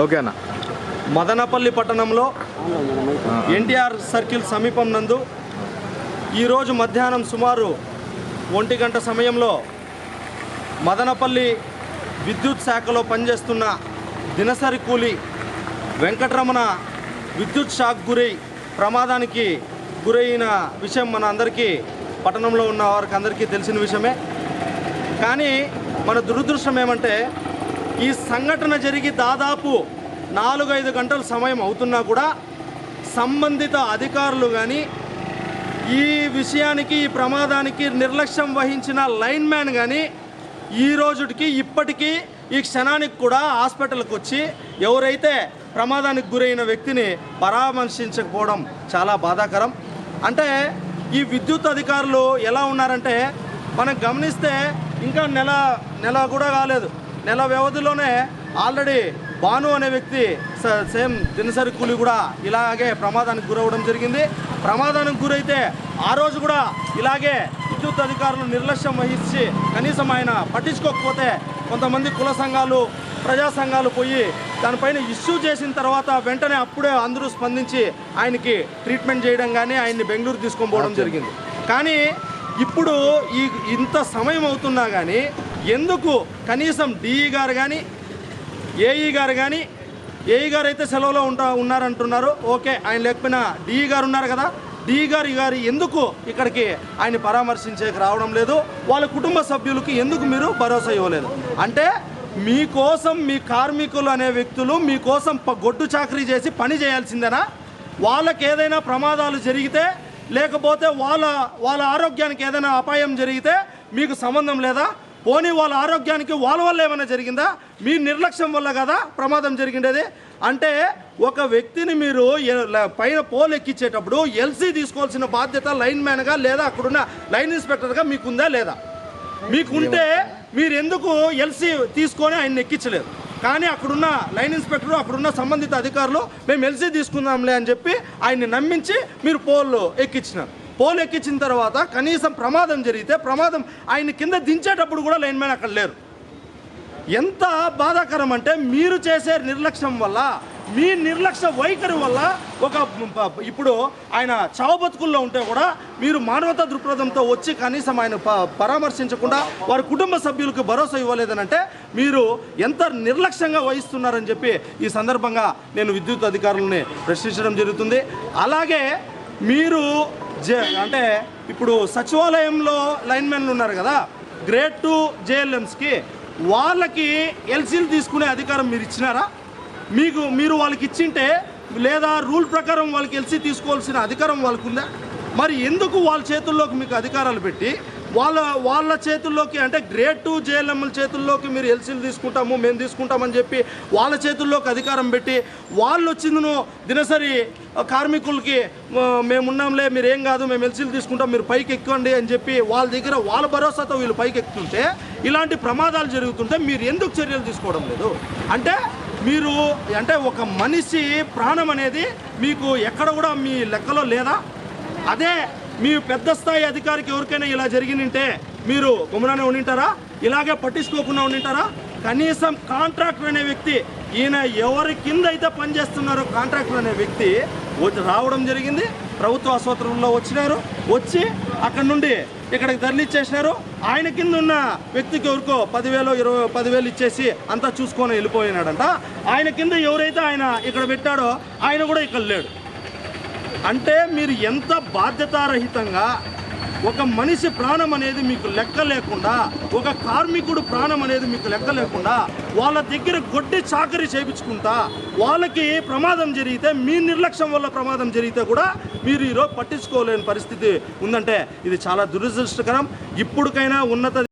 ఓకేనా? మదనపల్లి పట్టణంలో ఎన్టీఆర్ సర్కిల్ సమీపం నందు ఈరోజు మధ్యాహ్నం సుమారు ఒంటి గంట సమయంలో మదనపల్లి విద్యుత్ శాఖలో పనిచేస్తున్న దినసరి కూలి వెంకటరమణ విద్యుత్ షాక్ గురై ప్రమాదానికి గురైన విషయం మన అందరికీ పట్టణంలో ఉన్న వారికి అందరికీ తెలిసిన విషయమే. కానీ మన దురదృష్టం ఏమంటే ఈ సంఘటన జరిగి దాదాపు నాలుగైదు గంటల సమయం అవుతున్నా కూడా సంబంధిత అధికారులు కానీ ఈ విషయానికి ఈ ప్రమాదానికి నిర్లక్ష్యం వహించిన లైన్ మ్యాన్ కానీ ఈ రోజుకి ఇప్పటికీ ఈ క్షణానికి కూడా హాస్పిటల్కి వచ్చి ఎవరైతే ప్రమాదానికి గురైన వ్యక్తిని పరామర్శించకపోవడం చాలా బాధాకరం. అంటే ఈ విద్యుత్ అధికారులు ఎలా ఉన్నారంటే మనం గమనిస్తే ఇంకా నెల నెల కూడా కాలేదు. నెల వ్యవధిలోనే ఆల్రెడీ భాను అనే వ్యక్తి స- సేమ్ దినసరి కూలి కూడా ఇలాగే ప్రమాదానికి గురవడం జరిగింది. ప్రమాదానికి గురైతే ఆ రోజు కూడా ఇలాగే విద్యుత్ అధికారులు నిర్లక్ష్యం వహించి కనీసం ఆయన పట్టించుకోకపోతే కొంతమంది కుల సంఘాలు ప్రజా సంఘాలు పోయి దానిపైన ఇష్యూ చేసిన తర్వాత వెంటనే అప్పుడే అందరూ స్పందించి ఆయనకి ట్రీట్మెంట్ చేయడం కానీ ఆయన్ని బెంగళూరు తీసుకొని పోవడం జరిగింది. కానీ ఇప్పుడు ఈ ఇంత సమయం అవుతున్నా కానీ ఎందుకు కనీసం డిఈ గారు కానీ ఏఈ గారు కానీ ఏఈ గారు అయితే సెలవులో ఉంటా ఉన్నారంటున్నారు. ఓకే ఆయన లేకపోయినా డిఈ గారు ఉన్నారు కదా. డిఈ గారు గారు ఎందుకు ఇక్కడికి ఆయన పరామర్శించేకి రావడం లేదు? వాళ్ళ కుటుంబ సభ్యులకి ఎందుకు మీరు భరోసా ఇవ్వలేదు? అంటే మీకోసం మీ కార్మికులు అనే వ్యక్తులు మీకోసం గొడ్డు చాకరీ చేసి పని చేయాల్సిందేనా? వాళ్ళకి ఏదైనా ప్రమాదాలు జరిగితే లేకపోతే వాళ్ళ వాళ్ళ ఆరోగ్యానికి ఏదైనా అపాయం జరిగితే మీకు సంబంధం లేదా? పోనీ వాళ్ళ ఆరోగ్యానికి వాళ్ళ వల్ల ఏమైనా జరిగిందా? మీ నిర్లక్ష్యం వల్ల కదా ప్రమాదం జరిగిండేది. అంటే ఒక వ్యక్తిని మీరు పైన పోల్ ఎక్కించేటప్పుడు ఎల్సీ తీసుకోవాల్సిన బాధ్యత లైన్ మ్యాన్గా లేదా అక్కడున్న లైన్ ఇన్స్పెక్టర్గా మీకుందా లేదా? మీకుంటే మీరు ఎందుకు ఎల్సీ తీసుకొని ఆయన ఎక్కించలేదు? కానీ అక్కడున్న లైన్ ఇన్స్పెక్టర్ అక్కడున్న సంబంధిత అధికారులు మేము ఎల్సీ తీసుకుందాంలే అని చెప్పి ఆయన్ని నమ్మించి మీరు పోల్లో ఎక్కించినారు. పోల్ ఎక్కించిన తర్వాత కనీసం ప్రమాదం జరిగితే ప్రమాదం ఆయన కింద దించేటప్పుడు కూడా లైన్ మ్యాన్ అక్కడ లేరు. ఎంత బాధాకరం అంటే మీరు చేసే నిర్లక్ష్యం వల్ల మీ నిర్లక్ష్య వైఖరి వల్ల ఒక ఇప్పుడు ఆయన చావు బతుకుల్లో ఉంటే కూడా మీరు మానవతా దృక్పథంతో వచ్చి కనీసం ఆయన ప- పరామర్శించకుండా వారి కుటుంబ సభ్యులకు భరోసా ఇవ్వలేదనంటే మీరు ఎంత నిర్లక్ష్యంగా వహిస్తున్నారని చెప్పి ఈ సందర్భంగా నేను విద్యుత్ అధికారులని ప్రశ్నించడం జరుగుతుంది. అలాగే మీరు అంటే ఇప్పుడు సచివాలయంలో లైన్మెన్లు ఉన్నారు కదా గ్రేడ్ టూ జేఎల్ఎంస్కి వాళ్ళకి ఎల్సీలు తీసుకునే అధికారం మీరు ఇచ్చినారా? మీకు మీరు వాళ్ళకి ఇచ్చింటే లేదా రూల్ ప్రకారం వాళ్ళకి ఎల్సీ తీసుకోవాల్సిన అధికారం వాళ్ళకు ఉందా మరి ఎందుకు వాళ్ళ చేతుల్లోకి మీకు అధికారాలు పెట్టి వాళ్ళ వాళ్ళ చేతుల్లోకి అంటే గ్రేడ్ టూ జేఎల్ఎంల చేతుల్లోకి మీరు ఎల్సీలు తీసుకుంటాము మేము తీసుకుంటామని చెప్పి వాళ్ళ చేతుల్లోకి అధికారం పెట్టి వాళ్ళు వచ్చిందను దినసరి కార్మికులకి మేమున్నాంలే మేము ఉన్నాంలే మీరు ఏం కాదు మేము ఎల్సీలు తీసుకుంటాం మీరు పైకి ఎక్కండి అని చెప్పి వాళ్ళ దగ్గర వాళ్ళ భరోసాతో వీళ్ళు పైకి ఎక్కుతుంటే ఇలాంటి ప్రమాదాలు జరుగుతుంటే మీరు ఎందుకు చర్యలు తీసుకోవడం లేదు? అంటే మీరు అంటే ఒక మనిషి ప్రాణం అనేది మీకు ఎక్కడ కూడా మీ లెక్కలో లేదా? అదే మీ పెద్ద స్థాయి అధికారికి ఎవరికైనా ఇలా జరిగిందంటే మీరు గుమరానే ఉండింటారా? ఇలాగే పట్టించుకోకుండా ఉండింటారా? కనీసం కాంట్రాక్టర్ అనే వ్యక్తి ఈయన ఎవరి కింద అయితే పనిచేస్తున్నారో కాంట్రాక్టర్ అనే వ్యక్తి వచ్చి రావడం జరిగింది. ప్రభుత్వ ఆసుపత్రుల్లో వచ్చినారు. వచ్చి అక్కడ నుండి ఇక్కడికి తరలిచ్చేసినారు. ఆయన కింద ఉన్న వ్యక్తికి ఎవరికో పదివేలు ఇరవై పదివేలు ఇచ్చేసి అంతా చూసుకొని వెళ్ళిపోయినాడంట. ఆయన కింద ఎవరైతే ఆయన ఇక్కడ పెట్టాడో ఆయన కూడా ఇక్కడ లేడు. అంటే మీరు ఎంత బాధ్యతారహితంగా ఒక మనిషి ప్రాణం అనేది మీకు లెక్క లేకుండా ఒక కార్మికుడు ప్రాణం అనేది మీకు లెక్క లేకుండా వాళ్ళ దగ్గర గొడ్డి చాకరీ చేయించుకుంటా వాళ్ళకి ప్రమాదం జరిగితే మీ నిర్లక్ష్యం వల్ల ప్రమాదం జరిగితే కూడా మీరు ఈరోజు పట్టించుకోలేని పరిస్థితి ఉందంటే ఇది చాలా దురదృష్టకరం. ఇప్పటికైనా ఉన్నత